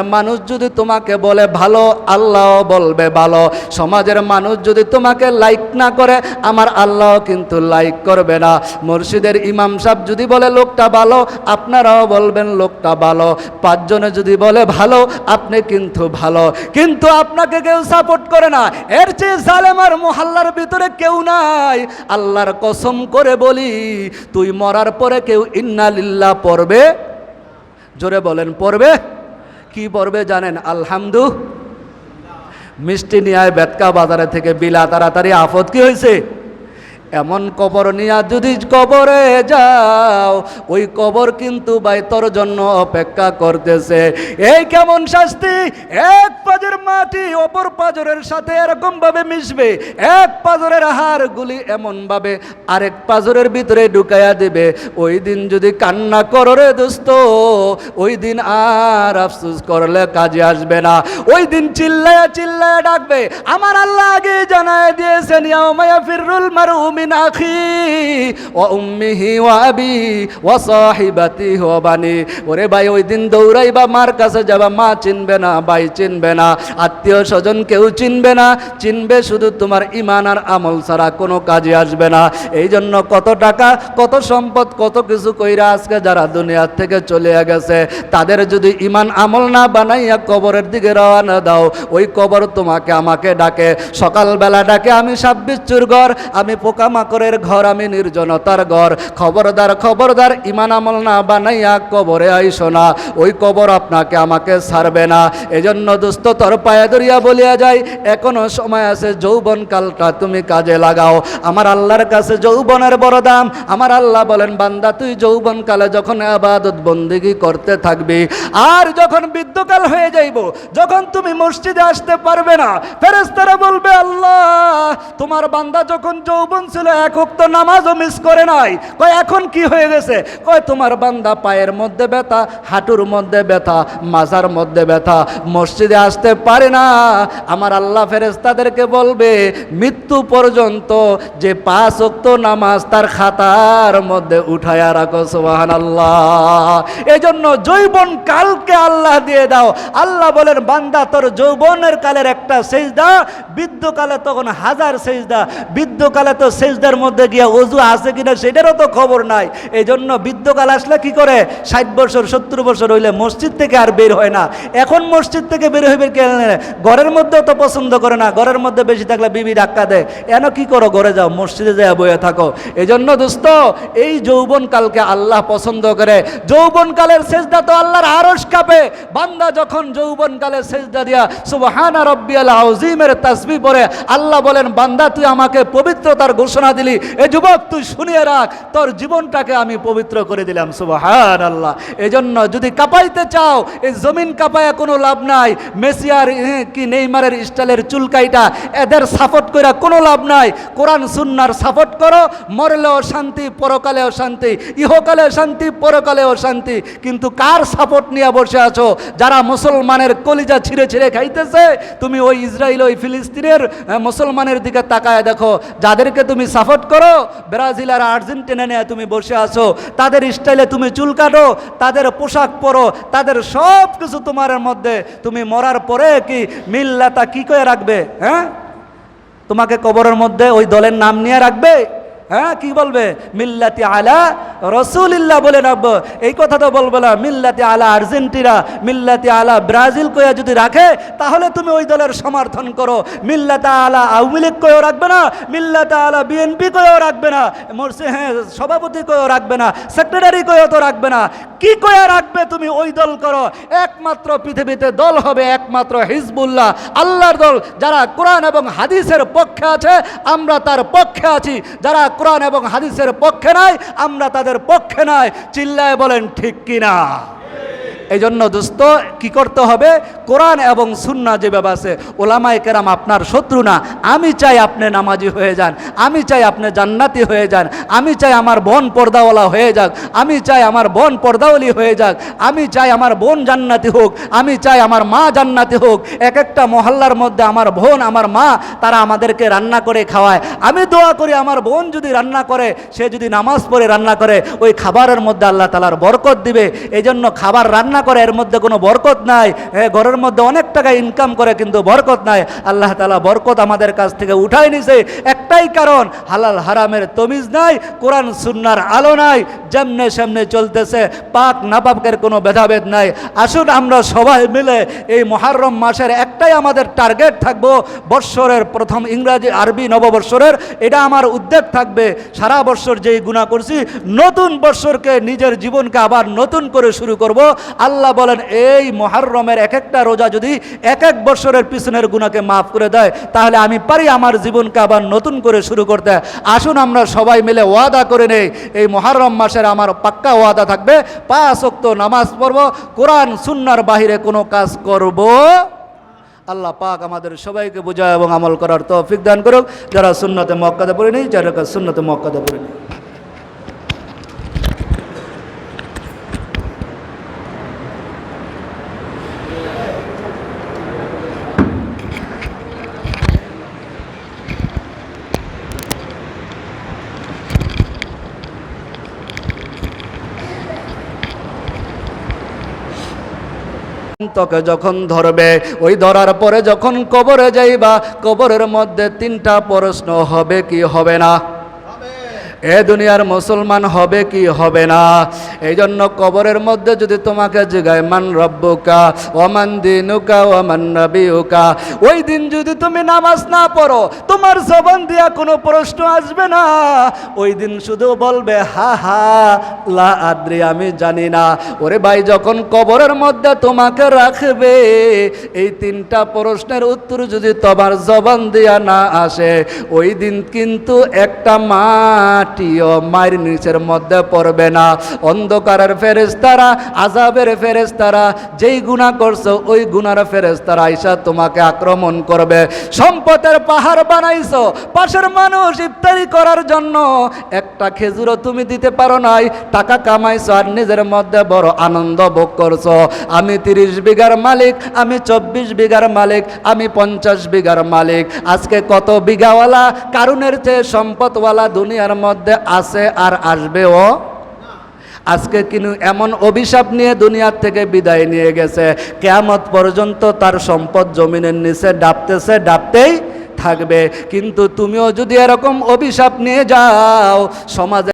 মানুষ যদি তোমাকে বলে ভালো আল্লাহ বলবে ভালো। সমাজের মানুষ যদি তোমাকে লাইক না করে, আমার আল্লাহ কিন্তু লাইক করবে না। মসজিদের ইমাম সাহেব যদি বলে, লোকটা ভালো, আপনারাও বলবেন, লোকটা ভালো। পাঁচজনে যদি বলে, ভালো, আপনি কিন্তু ভালো। কিন্তু আপনাকে কেউ সাপোর্ট করে না। এর চেয়ে জালেম আর মহল্লার ভিতরে কেউ নাই। আল্লাহর কসম করে বলি, তুই মরার পরে কেউ ইন্নালিল্লা পড়বে? জোরে বলেন, পড়বে? কি পড়বে জানেন? আলহামদু। মিষ্টি নিয়ে বেতকা বাজারে থেকে বিলা তাড়াতাড়ি। আফত কি হয়েছে? এমন কবর নিয়া যদি কবরে যাও, ওই কবর কিন্তু ভাই তোর জন্য অপেক্ষা করতেছে। এই কেমন শাস্তি? এক পাজরের মাটি অপর পাজরের সাথে এরকম ভাবে মিশবে। এক পাজরের হাড়গুলি এমন ভাবে আরেক পাজরের ভিতরে ঢুকাইয়া দিবে। ওই দিন যদি কান্না করো রে দোস্ত, ওই দিন আর আফসুস করলে কাজে আসবে না। ওই দিন চিল্লায়া চিল্লায়া ডাকবে, আমার আল্লাহ আগে জানায় দিয়েছেন ইয়াউমায়া ফিররুল মারউ ওয়া আবি ওয়া সাহিবাতিহি ওয়া বানি ওরে ভাই, ওই দিন দৌড়াইবা মার কাছে যাবা, মা চিনবে না, ভাই চিনবে না, আত্মীয় স্বজন কেউ চিনবে না, চিনবে শুধু তোমার ইমান আর আমল ছাড়া কোনো কাজে আসবে না। এই জন্য কত টাকা, কত সম্পদ, কত কিছু কইরা আজকে যারা দুনিয়ার থেকে চলে গেছে, তাদের যদি ইমান আমল না বানাইয়া কবরের দিকে রওনা দাও, ওই কবর তোমাকে আমাকে ডাকে। সকালবেলা ডাকে, আমি সাব্বিচ্ছুর ঘর আমি পোকামাকড়ের ঘর আমি নির্জনতার ঘর। খবরদার খবরদার, ইমান আমল না বানাইয়া কবরে আইসো না। ওই কবর আপনাকে আমাকে ছাড়বে না। এজন্য দুস্থ তোর পায়ে ধরিয়া বলিয়া যায় এখনও সময় আছে, যৌবন কালটা তুমি কাজে লাগাও। আমার আল্লাহর কাছে যৌবনের বড় দাম আমার আল্লাহ বলেন, বান্দা, তুই যৌবন কালে যখন আবাদত বন্দিগি করতে থাকবি, আর যখন বৃদ্ধকাল হয়ে যাইব, যখন তুমি মসজিদে আসতে পারবে না ফেরেস্তারা বলবে, আল্লাহ, তোমার বান্দা যখন যৌবন ছিল এক উক্ত নামাজও মিস করে নাই। কয়, এখন কি হয়ে গেছে? কয়, তোমার বান্দা পায়ের মধ্যে ব্যথা, হাঁটুর মধ্যে ব্যথা, মাজার মধ্যে ব্যথা, মসজিদে আসতে পারে না। আমার আল্লাহ ফেরেস্তাদেরকে বলবে, মৃত্যু পর্যন্ত যে পাঁচ উক্ত নামাজ তার খাতার মধ্যে উঠায়া রাখো সোহান আল্লাহ এই জন্য যৌবন কালকে আল্লাহ দিয়ে দাও। আল্লাহ বলেন, বান্দা, তোর যৌবনের কালের একটা সেজদা, বৃদ্ধকালে তখন হাজার সেজদা, বৃদ্ধকালে তো সেজদার মধ্যে গিয়া অজু আছে কিনা সেটারও তো খবর নাই। এই জন্য বৃদ্ধকাল আসলে কি করে? ষাট বছর, সত্তর বছর হইলে মসজিদ থেকে আর বের হয় না। এখন মসজিদ থেকে বের হইবে কেন ঘরের মধ্যেও তো পছন্দ করে না। ঘরের মধ্যে বেশি থাকলে বিবি ধাক্কা দেয়। এন কি করো? ঘরে যাও, মসজিদে যায় বয়ে থাকো। এই জন্য দোস্ত, এই যৌবন কালকে আল্লাহ পছন্দ করে। যৌবন কালের সেজদা তো আল্লাহর আরস কাঁপে। বান্দা যখন যৌবন কালের সেজদা দিয়া সুবহানা রব্বিয়াল আউজিমের তাসবি পড়ে, আল্লাহ বলেন, বান্দা, তুই আমাকে পবিত্রতার ঘোষণা দিলি, এ যুবক, তুই শুনিয়ে রাখ, তোর জীবনটাকে আমি পবিত্র করে দিলাম সুবহান আল্লাহ এজন্য যদি কাঁপাইতে চাও এই জমিন কাঁপায়া কোনো লাভ নাই মেসিয়ার কি নেইমারের স্টাইলের চুলকাইটা, এদের সাপোর্ট করে কোনো লাভ নাই। কোরআন, সুন্নার সাপোর্ট করো, মরলেও শান্তি, পরকালেও শান্তি, ইহকালেও শান্তি, পরকালেও শান্তি। কিন্তু কার সাপোর্ট নিয়ে বসে আছো? যারা মুসলমানের কলিজা ছিঁড়ে ছিঁড়ে খাইতেছে, তুমি ওই ইসরায়েল ওই ফিলিস্তিনের মুসলমানের দিকে তাকায় দেখো। যাদেরকে তুমি সাপোর্ট করো, ব্রাজিল আর আর্জেন্টিনা নিয়ে তুমি বসে আছো, তাদের স্টাইলে তুমি চুল কাটো, তাদের পোশাক পরো, তাদের সব কিছু তোমার মধ্যে, তুমি মরার পরে কি মিল্লাতা কি করে রাখবে হ্যাঁ? তোমাকে কবরের মধ্যে ওই দলের নাম নিয়ে রাখবে? হ্যাঁ কি বলবে? মিল্লাতি আলা রসুলিল্লাহ বলে রাখব। এই কথা তো বলব না, মিল্লাতি আলা আর্জেন্টিনা, মিল্লাতি আলা ব্রাজিল কয়া যদি রাখে, তাহলে তুমি ওই দলের সমর্থন করো। মিল্লাতা আলা আওয়ামী লীগ কয়েও রাখবে না, মিল্লাতা আলা বিএনপি কয়েও রাখবে না, মোরসে হ্যাঁ সভাপতি কয়েও রাখবে না, সেক্রেটারি কয়েও তো রাখবে না। কি কয়া রাখবে তুমি ওই দল করো? একমাত্র পৃথিবীতে দল হবে একমাত্র হিজবুল্লাহ। আল্লাহর দল, যারা কোরআন এবং হাদিসের পক্ষে আছে, আমরা তার পক্ষে আছি। যারা কোরআন এবং হাদিসের পক্ষে নাই আমরা তাদের পক্ষে নাই। চিল্লায় বলেন ঠিক কিনা? এই জন্য দোস্ত, কি করতে হবে? কোরআন এবং সুন্না যেভাবে আছে, ওলামায় কেরাম আপনার শত্রু না। আমি চাই আপনি নামাজি হয়ে যান, আমি চাই আপনি জান্নাতি হয়ে যান, আমি চাই আমার বোন পর্দাওয়ালা হয়ে যাক, আমি চাই আমার বোন পর্দাওয়ালি হয়ে যাক, আমি চাই আমার বোন জান্নাতি হোক, আমি চাই আমার মা জান্নাতি হোক। এক একটা মহল্লার মধ্যে আমার বোন, আমার মা, তারা আমাদেরকে রান্না করে খাওয়ায়। আমি দোয়া করি আমার বোন যদি রান্না করে, সে যদি নামাজ পড়ে রান্না করে, ওই খাবারের মধ্যে আল্লাহ তালার বরকত দিবে। এই জন্য খাবার রান্না করে, এর মধ্যে কোনো বরকত নাই। ঘরের মধ্যে অনেক টাকা ইনকাম করে, কিন্তু বরকত নাই। আল্লাহ তালা বরকত আমাদের কাছ থেকে উঠায় নিছে। একটাই কারণ হালাল হারামের তমিজ নাই, কোরআন সুন্নার আলো নাই, যেমনে সামনে চলতেছে, পাক নাপাকের কোনো ভেদাভেদ নাই। আসুন আমরা সবাই মিলে এই মহারম মাসের একটাই আমাদের টার্গেট থাকব, বৎসরের প্রথম ইংরাজি, আরবি নববৎসরের। এটা আমার উদ্যোগ থাকবে। সারা বৎসর যেই গুণা করছি, নতুন বৎসরকে নিজের জীবনকে আবার নতুন করে শুরু করব। আল্লাহ বলেন, এই মহারমের এক একটা রোজা যদি এক এক বৎসরের পিছনের গুণাকে মাফ করে দেয়, তাহলে আমি পারি আমার জীবনকে আবার নতুন করে শুরু করতে। আসুন আমরা সবাই মিলে ওয়াদা করে নেই, এই মহারম মাসের আমার পাক্কা ওয়াদা থাকবে। পা অক্ত নামাজ পড়ব, কোরআন সুন্নার বাহিরে কোনো কাজ করব। আল্লাহ পাক আমাদের সবাইকে বোঝায় এবং আমল করার তৌফিক দান করুক। যারা সুন্নতে মক্কাতে পড়েনি, যারা সুন্নতে মক্কাতে পড়ে তোকে যখন ধরবে, ওই ধরার পরে যখন কবরে যাইবা, কবরের মধ্যে তিনটা প্রশ্ন হবে, কি হবে না? এ দুনিয়ার মুসলমান হবে কি হবে না? এই জন্য কবরের মধ্যে যদি তোমাকে জিগায়, মান রব্বুকা ওমান দিনুকা ওমান নবিউকা, ওই দিন যদি তুমি নামাজ না পড়ো, তোমার জবান দিয়া কোনো প্রশ্ন আসবে না। ওই দিন শুধু বলবে, হা হা, লা আদ্রি, আমি জানি না। ওরে ভাই, যখন কবরের মধ্যে তোমাকে রাখবে, এই তিনটা প্রশ্নের উত্তর যদি তোমার জবান দিয়া না আসে, ওই দিন কিন্তু একটা মাটিও মায়ের নিচের মধ্যে পড়বে না। অন্ধকারের ফেরেস্তারা আজাবের ফেরেস্তারা যেই গুণা করছ, ওই গুনার ফেরেস্তারা আইসা তোমাকে আক্রমণ করবে। সম্পদের পাহাড় বানাইছো, পাশের মানুষ ইফতারি করার জন্য। একটা খেজুরও তুমি দিতে পারো নাই, টাকা কামাইছো আর নিজের মধ্যে বড় আনন্দ ভোগ করছ। আমি তিরিশ বিঘার মালিক, আমি চব্বিশ বিঘার মালিক, আমি পঞ্চাশ বিঘার মালিক। আজকে কত বিঘাওয়ালা, কারুনের চেয়ে সম্পদওয়ালা দুনিয়ার মধ্যে আছে আর আসবেও আজকে কিন্তু এমন অভিশাপ নিয়ে দুনিয়ার থেকে বিদায় নিয়ে গেছে। কেয়ামত পর্যন্ত তার সম্পদ জমিনের নিচে ডাবতেছে, ডাবতেই থাকবে। কিন্তু তুমিও যদি এরকম অভিশাপ নিয়ে যাও, সমাজে